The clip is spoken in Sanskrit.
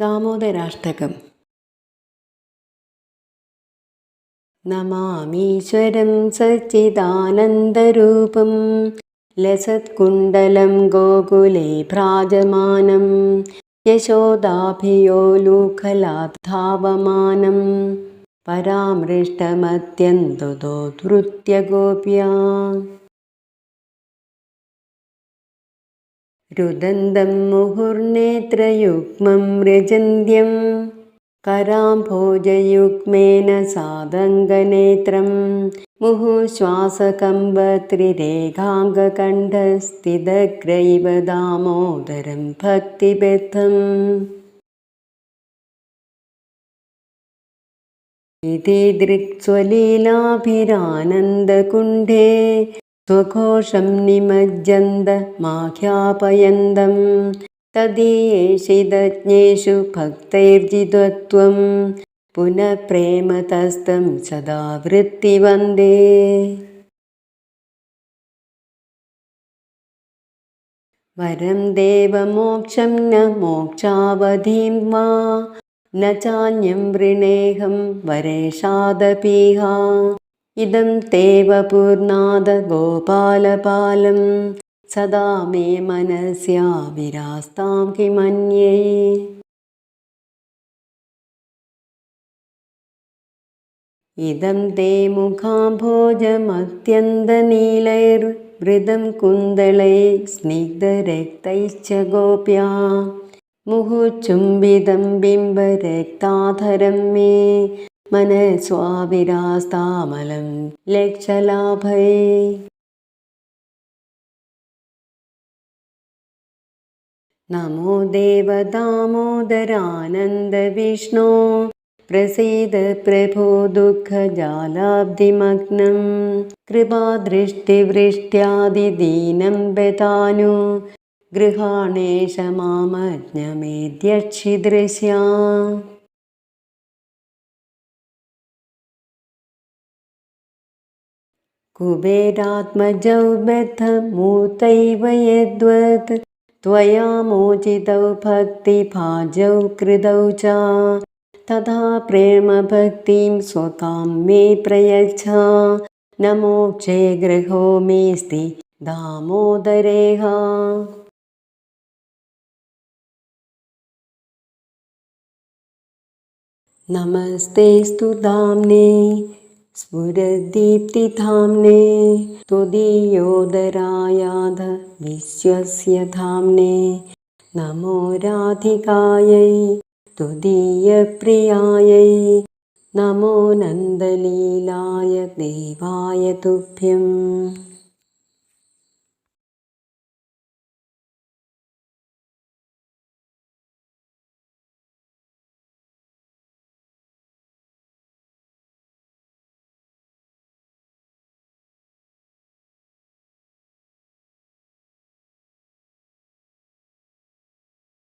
दामोदराष्टकम् नमामीश्वरं सच्चिदानन्दरूपं लसत्कुण्डलं गोकुले भ्राजमानं यशोदाभियोलुखलात् धावमानं परामृष्टमत्यन्ततो गोप्या रुदन्तं मुहुर्नेत्रयुग्मं मृजन्त्यं कराम्भोजयुग्मेन सादङ्गनेत्रं मुहुश्वासकम्बत्रिरेखाङ्गकण्ठस्थितग्रैव दामोदरं भक्तिबद्धम्। इति दृक्स्वलीलाभिरानन्दकुण्डे स्वघोषं निमज्जन्तमाख्यापयन्तं तदीयेषिदज्ञेषु भक्तैर्जितत्वं पुनः प्रेमतस्तं सदा वृत्तिवन्दे। वरं देवमोक्षं न मोक्षावधिं वा। न चान्यं वृणेऽहं वरेशादपीहा ഇതം തേവപൂർണാദ ഗോപാലപാലം. സദാ മേ മനസ്യാ വിരാസ്താം കിമന്യേ. ഇതം തേ മുഖാംഭോജമത്യന്തനീലൈർവൃതം കുന്തളൈ സ്നിഗ്ധരക്തൈശ്ച ഗോപ്യാ. മുഹുചുംബിതം ബിംബരക്താധരം മേ. मनस्वाविरास्तामलं लक्षलाभै नमो देवदामोदरानन्दविष्णो प्रसीद प्रभो दुःखजालाब्धिमग्नं कृपादृष्टिवृष्ट्यादिदीनं बेतानु गृहाणेश मामज्ञमेध्यक्षिदृश्या कुबेरात्मजौ बद्धमूतैव यद्वत् त्वया मोचितौ भक्तिभाजौ कृतौ च। तथा प्रेमभक्तिं स्वकां मे प्रयच्छ। न मोक्षे गृहो मेऽस्ति दामोदरेह। नमस्तेस्तु धाम्ने स्फुरदीप्तिधाम्ने त्वदीयोदरायाध विश्वस्य धाम्ने। नमो राधिकायै त्वदीयप्रियायै नमो नन्दलीलाय देवाय तुभ्यम्